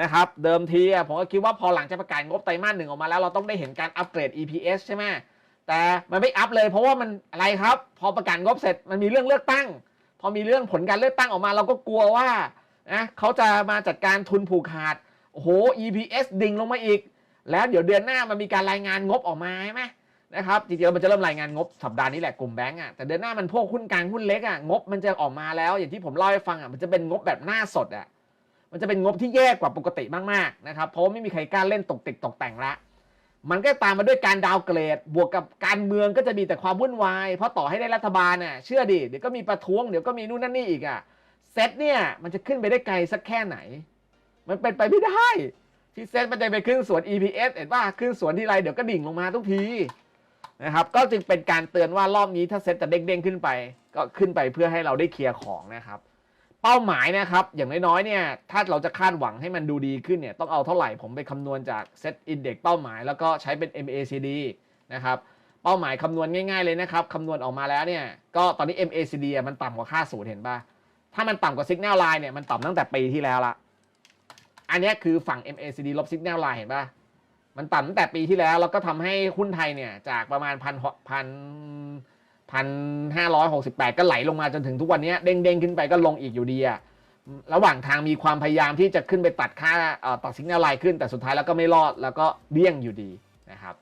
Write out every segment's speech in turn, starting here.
นะครับเดิมทีผมก็คิดว่าพอหลังจากประกาศงบไตรมาสหนึ่งออกมาแล้วเราต้องได้เห็นการอัปเกรด EPS ใช่ไหมแต่มันไม่อัพเลยเพราะว่ามันอะไรครับ พอประกาศงบเสร็จมันมีเรื่องเลือกตั้ง พอมีเรื่องผลการเลือกตั้งออกมาเราก็กลัวว่านะเขาจะมาจัดการทุนผูกขาดโอ้โห EPS ดิ่งลงมาอีก แล้วเดี๋ยวเดือนหน้ามันมีการรายงานงบออกมาใช่ไหมนะครับจริงๆมันจะเริ่มรายงานงบสัปดาห์นี้แหละกลุ่มแบงก์อะแต่เดือนหน้ามันพวกหุ้นกลางหุ้นเล็กอะงบมันจะออกมาแล้ว อย่างที่ผมเล่าให้ฟังอะมันจะเป็นงบแบบหน้าสดอะ มันจะเป็นงบที่แย่กว่าปกติมากๆนะครับเพราะว่าไม่มีใครกล้าเล่นตกติกตกแต่งละมันก็ตามมาด้วยการดาวเกรด บวกกับการเมืองก็จะมีแต่ความวุ่นวาย เพราะต่อให้ได้รัฐบาลน่ะเชื่อดิเดี๋ยวก็มีประท้วงเดี๋ยวก็มีนู่นนั่นนี่อีกอะเซตเนี่ยมันจะขึ้นไปได้ไกลสักแค่ไหน มันเป็นไปไม่ได้ที่เซตมันจะไปขึ้นสวน EPS เห็นป่ะขึ้นสวนที่ไรเดี๋ยวก็ดิ่งลงมาทุกทีนะครับก็จึงเป็นการเตือนว่ารอบนี้ถ้าเซตจะเด้งๆขึ้นไป ก็ขึ้นไปเพื่อให้เราได้เคลียร์ของนะครับ เป้าหมายนะครับ อย่างน้อยๆเนี่ยถ้าเราจะคาดหวังให้มันดูดีขึ้นเนี่ยต้องเอาเท่าไหร่ผมไปคำนวณจากเซตอินเด็กเป้าหมายแล้วก็ใช้เป็น MACD นะครับเป้าหมายคำนวณง่ายๆเลยนะครับคำนวณออกมาแล้วเนี่ยก็ตอนนี้ MACD อะมันต่ำกว่าค่าศูนย์เห็นป่ะถ้ามันต่ำกว่า Signal Line เนี่ยมันต่ำตั้งแต่ปีที่แล้วละอันนี้คือฝั่ง MACD ลบ Signal Line เห็นป่ะมันต่ำตั้งแต่ปีที่แล้วแล้วก็ทำให้หุ้นไทยเนี่ยจากประมาณพันพัน พันห้าร้อยหกสิบแปดก็ไหลลงมาจนถึงทุกวันนี้เด้งๆขึ้นไปก็ลงอีกอยู่ดีอะระหว่างทางมีความพยายามที่จะขึ้นไปตัดค่าตัดสิงแนวไล่ขึ้น แต่สุดท้ายแล้วก็ไม่รอดแล้วก็เลี่ยงอยู่ดีนะครับ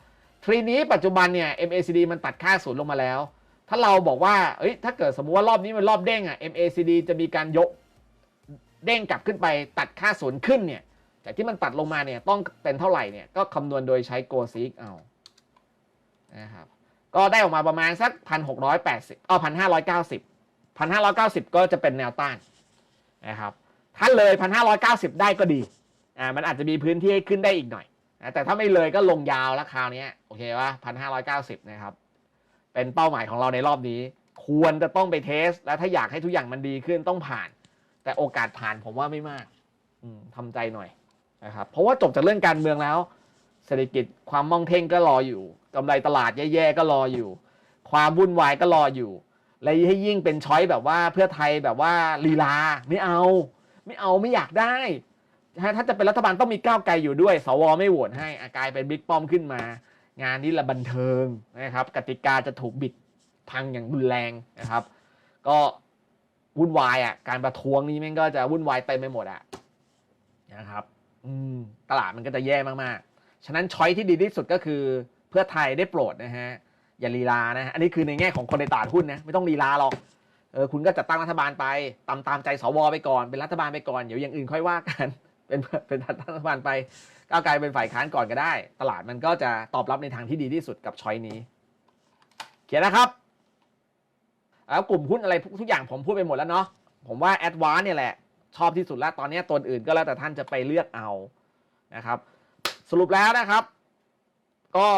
ทรีนี้ปัจจุบันเนี่ย MACD มันตัดค่าศูนย์ลงมาแล้ว ถ้าเราบอกว่าเอ้ยถ้าเกิดสมมุติว่ารอบนี้มันรอบเด้งอะ MACD จะมีการยกเด้งกลับขึ้นไปตัดค่าศูนย์ขึ้นเนี่ยจากที่มันตัดลงมาเนี่ยต้องเป็นเท่าไหร่เนี่ยก็คำนวณโดยใช้โกซิกเอานะครับ ก็ได้ออกมาประมาณสักพันหกร้อยแปดสิบอ๋อพันห้าร้อยเก้าสิบพันห้าร้อยเก้าสิบก็จะเป็นแนวต้านนะครับถ้าเลย1,590ได้ก็ดีอ่ามันอาจจะมีพื้นที่ให้ขึ้นได้อีกหน่อยนะแต่ถ้าไม่เลยก็ลงยาวแล้วคราวนี้โอเคปะ1,590นะครับ เป็นเป้าหมายของเราในรอบนี้ ควรจะต้องไปเทส แล้วถ้าอยากให้ทุกอย่างมันดีขึ้นต้องผ่าน แต่โอกาสผ่านผมว่าไม่มากทำใจหน่อยนะครับเพราะว่าจบจากเรื่องการเมืองแล้ว เศรษฐกิจความมั่งเท่งก็รออยู่กำไรตลาดแย่ๆก็รออยู่ ความวุ่นวายก็รออยู่ และให้ยิ่งเป็นช้อยแบบว่าเพื่อไทยแบบว่าลีลาไม่เอา ไม่เอาไม่อยากได้ถ้าจะเป็นรัฐบาลต้องมีก้าวไกลอยู่ด้วย สวไม่โหวตให้อากลายเป็นบิ๊กป้อมขึ้นมา งานนี้ละบันเทิงนะครับ กติกาจะถูกบิดพังอย่างรุนแรงนะครับ ก็วุ่นวายอะ การประท้วงนี้แม่งก็จะวุ่นวายเต็มไปหมดอะนะครับ อืมตลาดมันก็จะแย่มากๆ ฉะนั้นช้อยที่ดีที่สุดก็คือ เพื่อไทยได้โปรดนะฮะอย่าลีลานะฮะอันนี้คือในแง่ของคนในตลาดหุ้นนะไม่ต้องลีลาหรอกเออคุณก็จัดตั้งรัฐบาลไปตามตามใจสวไปก่อนเป็นรัฐบาลไปก่อนเดี๋ยวอย่างอื่นค่อยว่ากันเป็นเป็นรัฐบาลไปก้าวไกลเป็นฝ่ายค้านก่อนก็ได้ ตลาดมันก็จะตอบรับในทางที่ดีที่สุดกับช้อยนี้ เขียนนะครับแล้วกลุ่มหุ้นอะไรทุกอย่างผมพูดไปหมดแล้วเนาะผมว่าแอดวานเนี่ยแหละ ชอบที่สุดแล้วตอนนี้ตัวอื่นก็แล้วแต่ท่านจะไปเลือกเอานะครับ สรุปแล้วนะครับ ก็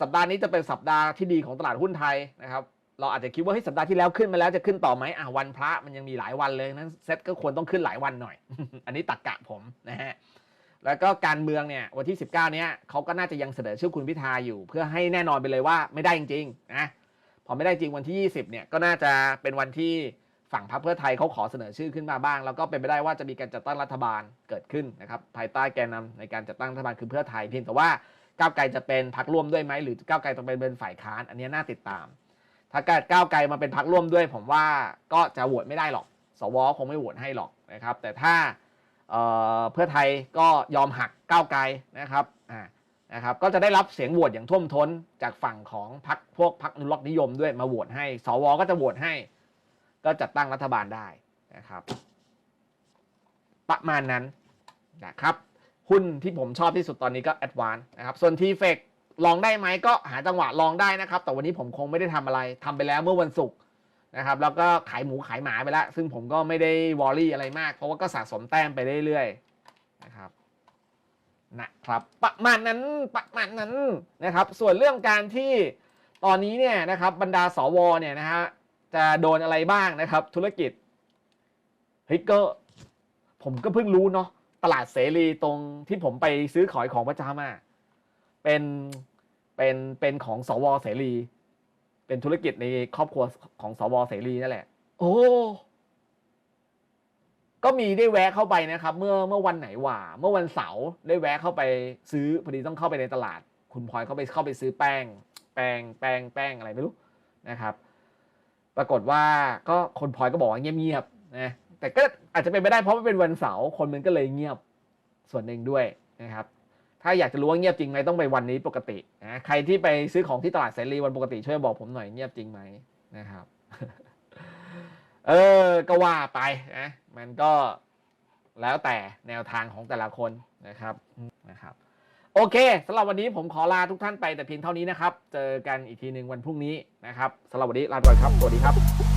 สัปดาห์นี้จะเป็นสัปดาห์ที่ดีของตลาดหุ้นไทยนะครับ เราอาจจะคิดว่าเฮ้ยสัปดาห์ที่แล้วขึ้นมาแล้วจะขึ้นต่อไหมอะวันพระมันยังมีหลายวันเลยนั้นเซ็ตก็ควรต้องขึ้นหลายวันหน่อย อันนี้ตักกะผมนะฮะแล้วก็การเมืองเนี่ยวันที่ 19 เนี้ยเขาก็น่าจะยังเสนอชื่อคุณพิธาอยู่ เพื่อให้แน่นอนไปเลยว่าไม่ได้จริงๆนะพอไม่ได้จริงวันที่ 20 เนี่ยก็น่าจะเป็นวันที่ฝั่งพรรคเพื่อไทยเขาขอเสนอชื่อขึ้นมาบ้าง แล้วก็เป็นไปได้ว่าจะมีการจัดตั้งรัฐบาลเกิดขึ้นนะครับภายใต้แกนนำในการจัดตั้งรัฐบาลคือเพื่อไทยเพียงแต่ว่า ก้าวไกลจะเป็นพรรคร่วมด้วยไหมหรือก้าวไกลจะเป็นเป็นฝ่ายค้าน อันนี้น่าติดตาม ถ้าก้าวไกลมาเป็นพรรคร่วมด้วย ผมว่าก็จะโหวตไม่ได้หรอก สวคงไม่โหวตให้หรอกนะครับ แต่ถ้าเเพื่อไทยก็ยอมหักก้าวไกลนะครับอ่านะครับ ก็จะได้รับเสียงโหวตอย่างท่วมท้นจากฝั่งของพรรคพวกพรรคอนุรักนิยมด้วยมาโหวตให้ สวก็จะโหวตให้ ก็จัดตั้งรัฐบาลได้นะครับ ประมาณนั้นนะครับ หุ้นที่ผมชอบที่สุดตอนนี้ก็ a d v a n c e นะครับ ส่วน t f e c ลองได้ไหมก็หาจังหวะลองได้นะครับ แต่วันนี้ผมคงไม่ได้ทำอะไรทำไปแล้วเมื่อวันศุกร์นะครับ แล้วก็ขายหมูขายหมาไปแล้ว ซึ่งผมก็ไม่ได้วอรี่อะไรมาก เพราะว่าก็สะสมแต้มไปเรื่อยๆนะครับนะครับประมาณนั้นประมาณนั้นนะครับ ส่วนเรื่องการที่ตอนนี้เนี่ยนะครับบรรดาสวเนี่ยนะฮะจะโดนอะไรบ้างนะครับ ธุรกิจเฮ้ยก็ผมก็เพิ่งรู้เนาะ ตลาดเสรีตรงที่ผมไปซื้อขอยของประจำอะเป็นเป็นเป็นของสวเสรี เป็นธุรกิจในครอบครัวของสวเสรีนั่นแหละ โอ้ก็มีได้แวะเข้าไปนะครับ เมื่อเมื่อวันไหนว่า เมื่อวันเสาร์ได้แวะเข้าไปซื้อพอดีต้องเข้าไปในตลาด คุณพลอยเข้าไปเข้าไปซื้อแป้ง แป้งแป้งแป้งอะไรไม่รู้นะครับ ปรากฏว่าก็คนพลอยก็บอกว่าเงียบๆนะ แต่ก็อาจจะเป็นไปได้เพราะว่าเป็นวันเสาร์คนมันก็เลยเงียบส่วนหนึ่งด้วยนะครับ ถ้าอยากจะรู้ว่าเงียบจริงไหมต้องไปวันนี้ปกตินะใครที่ไปซื้อของที่ตลาดเสรีวันปกติช่วยบอกผมหน่อยเงียบจริงไหมนะครับ เออก็ว่าไปนะมันก็แล้วแต่แนวทางของแต่ละคนนะครับนะครับ โอเคสำหรับวันนี้ผมขอลาทุกท่านไปแต่เพียงเท่านี้นะครับ เจอกันอีกทีหนึ่งวันพรุ่งนี้นะครับสำหรับวันนี้ลาไปก่อนครับสวัสดีครับ